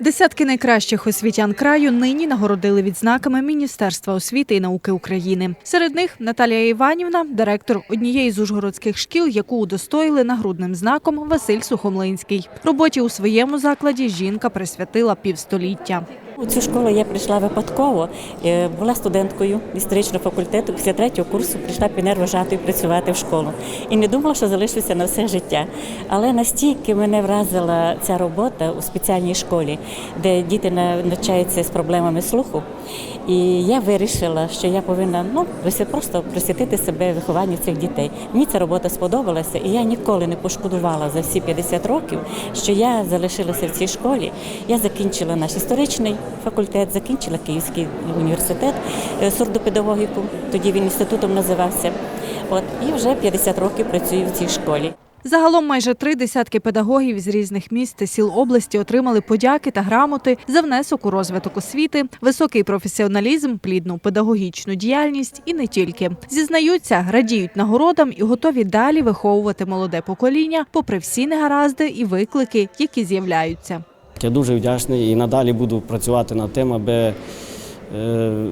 Десятки найкращих освітян краю нині нагородили відзнаками Міністерства освіти і науки України. Серед них Наталія Іванівна, директор однієї з ужгородських шкіл, яку удостоїли нагрудним знаком Василь Сухомлинський. Роботі у своєму закладі жінка присвятила півстоліття. У цю школу я прийшла випадково. Е, Була студенткою історичного факультету. Після третього курсу прийшла пінер-вожатою працювати в школу. І не думала, що залишуся на все життя. Але настільки мене вразила ця робота у спеціальній школі, де діти навчаються з проблемами слуху. І я вирішила, що я повинна ну, просто присвятити себе вихованню цих дітей. Мені ця робота сподобалася, і я ніколи не пошкодувала за всі 50 років, що я залишилася в цій школі. Я закінчила наш історичний факультет, закінчила Київський університет е, сурдопедагогіку. Тоді він інститутом називався. От і вже 50 років працюю в цій школі. Загалом майже три десятки педагогів з різних міст та сіл області отримали подяки та грамоти за внесок у розвиток освіти, високий професіоналізм, плідну педагогічну діяльність і не тільки. Зізнаються, радіють нагородам і готові далі виховувати молоде покоління, попри всі негаразди і виклики, які з'являються. Я дуже вдячний і надалі буду працювати над тим, аби е,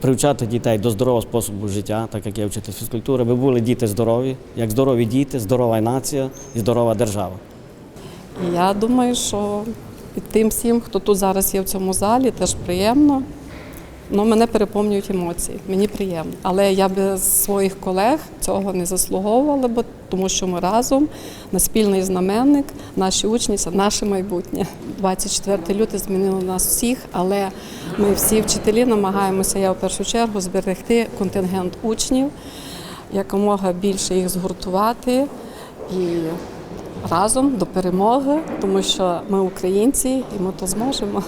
привчати дітей до здорового способу життя, так як я вчитель фізкультури, аби були діти здорові, як здорові діти, здорова нація і здорова держава. Я думаю, що і тим всім, хто тут зараз є в цьому залі, теж приємно. Ну, мене переповнюють емоції, мені приємно. Але я без своїх колег цього не заслуговувала, бо тому що ми разом на спільний знаменник, наші учні це наше майбутнє. 24 лютого змінило нас всіх, але ми всі вчителі намагаємося, я в першу чергу, зберегти контингент учнів, якомога більше їх згуртувати і разом до перемоги, тому що ми українці і ми то зможемо.